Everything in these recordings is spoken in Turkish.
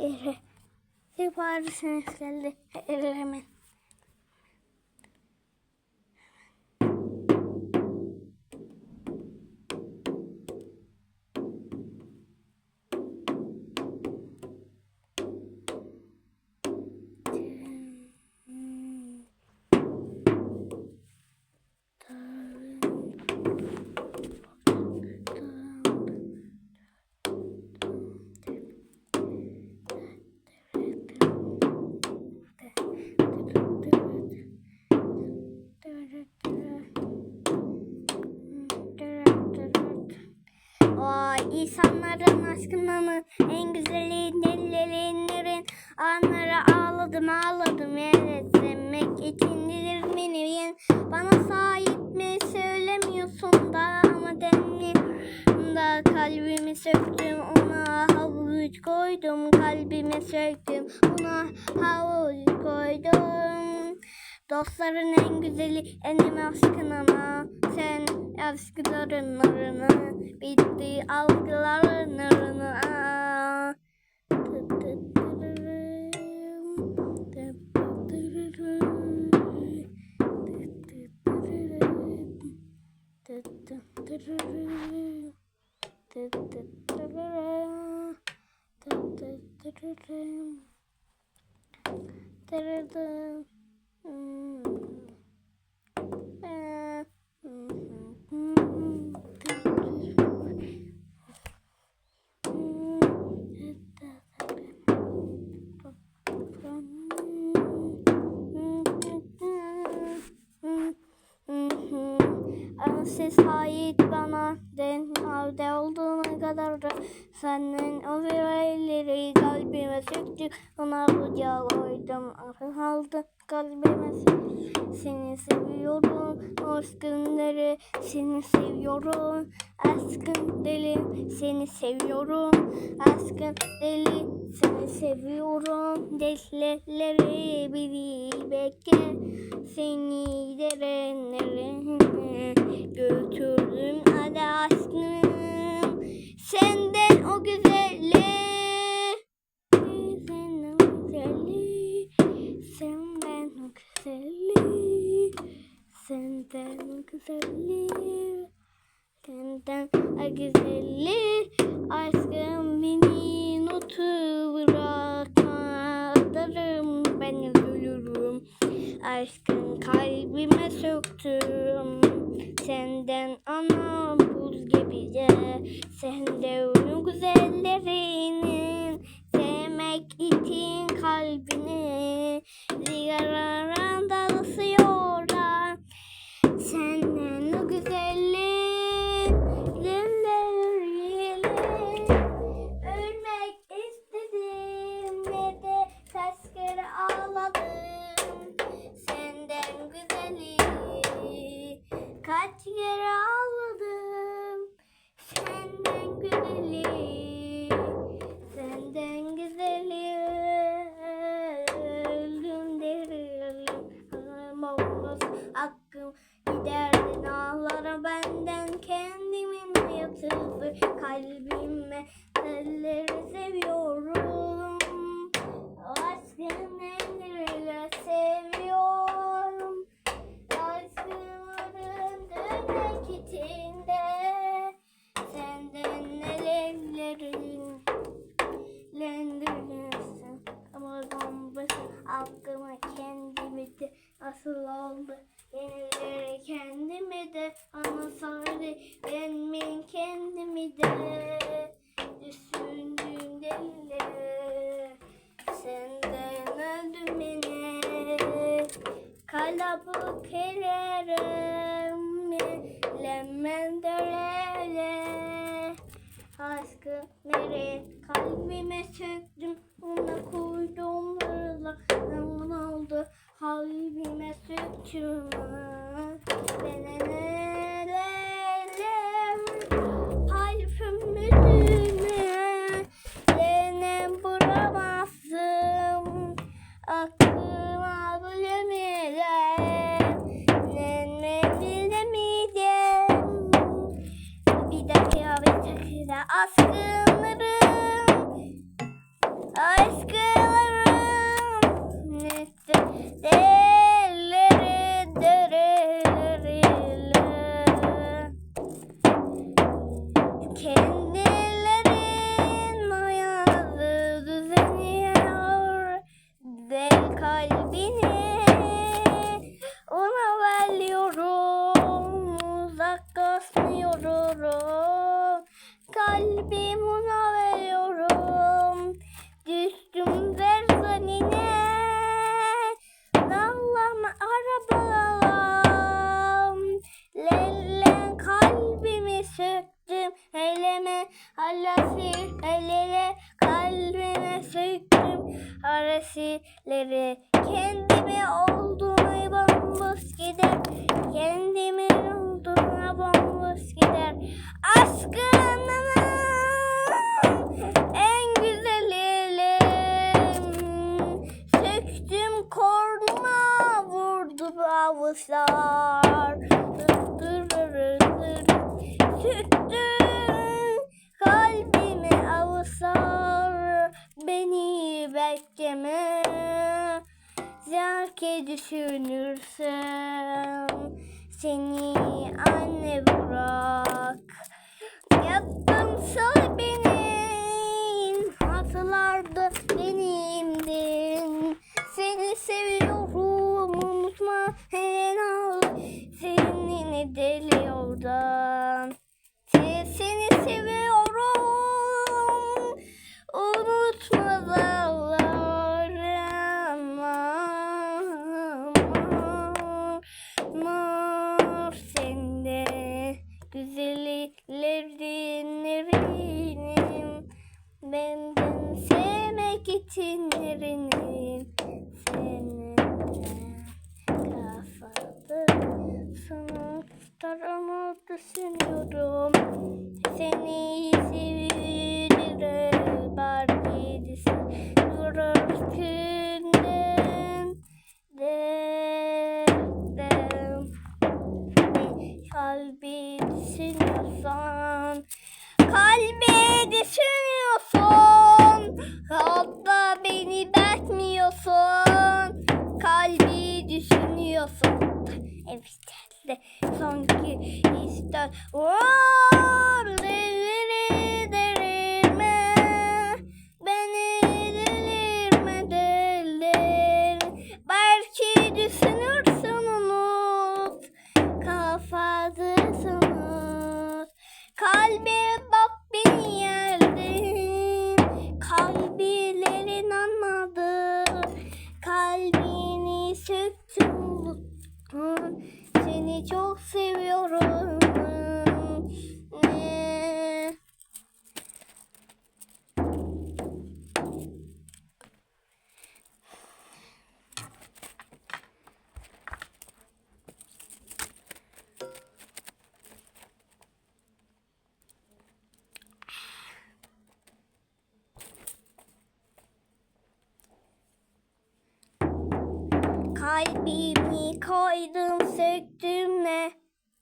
Ere. Siparişiniz geldi. Hemen. Aşkından en güzeli delilerin anları ağladım ağladım. Evet sevmek için dilirmenin bana sahip mi söylemiyorsun da ama demin da kalbimi söktüm. Ona havuç koydum kalbimi söktüm. Ona havuç koydum Dostların en güzeli enim aşkın ama sen bitti. Tı tı tırırım, tı tı tırırım, seviyorum aşkın deli seni seviyorum. Aşkın deli seni seviyorum. Delileri biri bekle. Seni derenlerine götürdüm. Hadi aşkım senden o güzeli senden o güzeli senden o güzeli senden o güzeli senden o güzeli aşkım beni notu bırakma atarım ben ölürüm. Aşkın kalbime söktüm senden anam buz gibi de sende ölüm güzellerinin. Sevmek için kalbini de asıl oldu yenileri kendimi de ama sardı benim kendimi de düşündüğüm deliler senden öldüm beni kalabuk ederim lemen dörele aşkı nereye kalbime aklıma bilemeyeceğim ne bilemeyeceğim bir dakika bir dakika. Aşkınlarım eyleme halasir elele kalbime söktüm arasileri kendime olduğuna bomboş gider. Kendime olduğuna bomboş gider. Aşkın en güzeli söktüm kornuma vurdu avuçlar bekleme Zerke düşünürsem seni anne bırak. Yattımsa benim hatırlarda benimdin Seni seviyorum unutma her an Seninle deli yoldan sevmek için nerinim Seninle kafada sana tarama düşünüyorum. Seni seviyorum Barbie'disi durur günden Derdim kalbi düşünüyorsan sanki ister. Var deliri delirme beni delirme delir belki düşünürsün unut. Kafadasınız Kalbe bak Kalbimi koydum söktüm ne?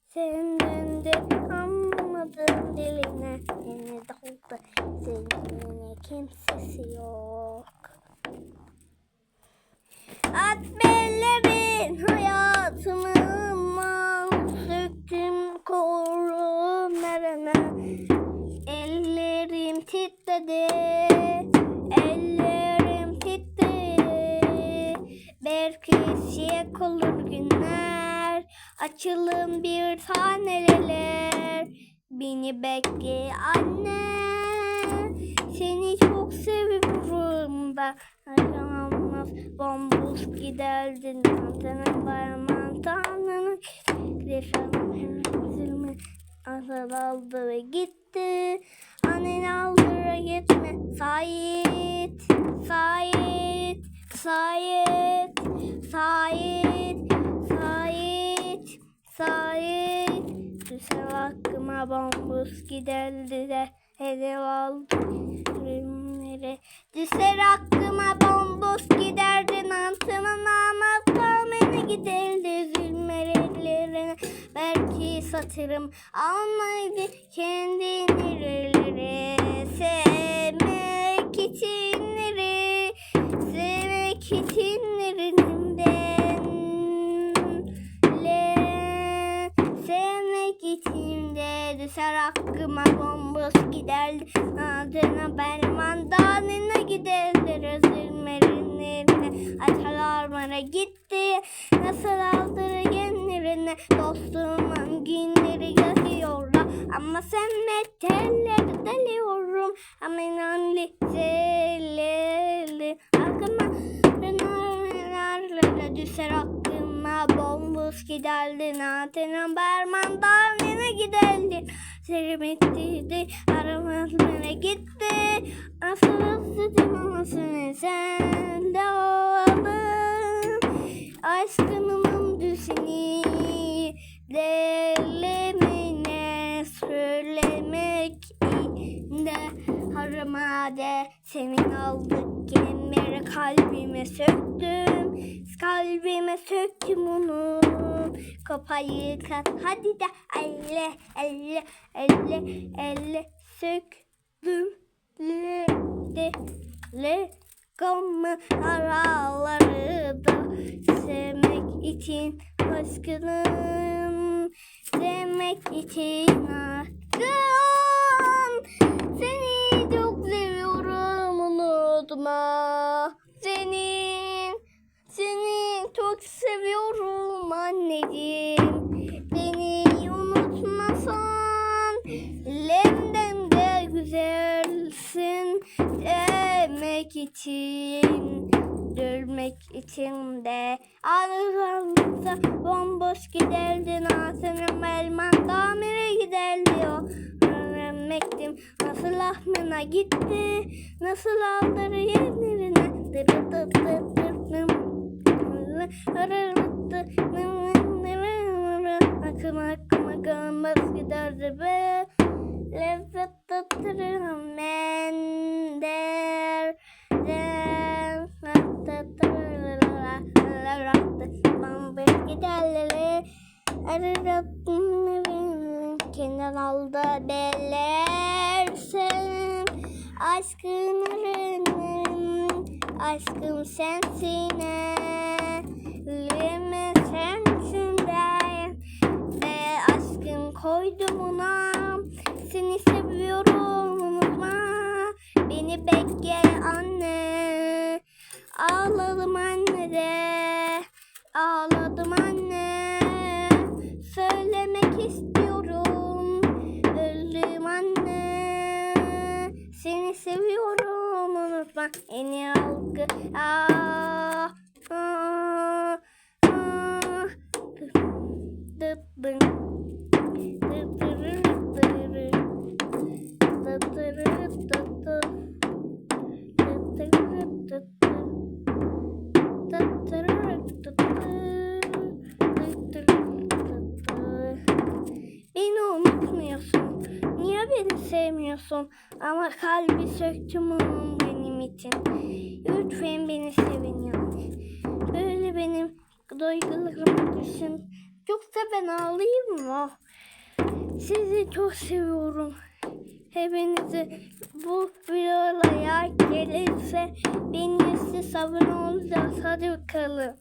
Senden de anlamadım diline. Yine doldu seninle kimsesi yok. At bellerin hayatımdan Söktüm korumlarına Ellerim titredi siyah olur günler Açılın bir taneler. Beni bekle anne Seni çok seviyorum. Ben Ayağımız bomboş giderdin Sana varman tanrını Yaşamım hemen üzülme Asıl aldı ve gitti. Annen aldıra gitme Sait Sait Sait Sait Sait Sait. Düşer aklıma bomboş giderdi de Hele aldı Ürünleri Düşer aklıma bomboş giderdi Nantına namaz kalmene giderdi Zulmer ellerine. Belki satırım almaydı Kendi nereleri Sevmek içinleri Sevmek içinlerinden Le Sevmek içimde düşer aklıma bomboş giderdi. Adına ben mandanına giderdi. Üzülmelerine Atalar bana gitti. Nasıl aldır genlerine Dostumun günleri yazıyorlar. Ama sen metelleri deliyorum. Ama inanlı zelleri bomboş giderdi Natenin bermandan yine giderdi Serim ettiydi aramaz bana gitti. Asıl ısıtım anasını sen de Aşkımın düzeni Delemine söylemek de Haramade senin aldık gemleri kalbime söktüm. Kalbime söktüm onu Kopayı kat hadi de elle elle elle elle söktüm le de le. Gamı araları da sevmek için aşkınım demek için aşkın seni çok seviyorum unutma çok seviyorum anneciğim. Beni unutmasan lemden de güzelsin demek için Görmek için de. Anılarımızda bomboş giderdin Asımım elman tamire giderdi. O Öğrenmektim nasıl ahmına gitti Nasıl aldırı Dırı dı dı dı. Akım akım akım giderdi be Lezzet tatırım ben der der Kenar aldı belersin Aşkın ürünüm Aşkım sensin Lime sensin ben Ve aşkım koydum ona Seni seviyorum unutma. Beni bekle anne. Ağladım anne de. Ağladım anne. Söylemek istiyorum. Öldüm anne. Seni seviyorum unutma. Beni algı Aa, aa, aa. Beni unutmuyorsun. Niye beni sevmiyorsun? Ama kalbi söktüm onun benim için. Lütfen beni sevin yani. Böyle benim duygularımı düşün. Yoksa ben ağlayayım mı? Sizi çok seviyorum. Hepinizi bu videoya gelirse benim size abone olacağız. Hadi bakalım.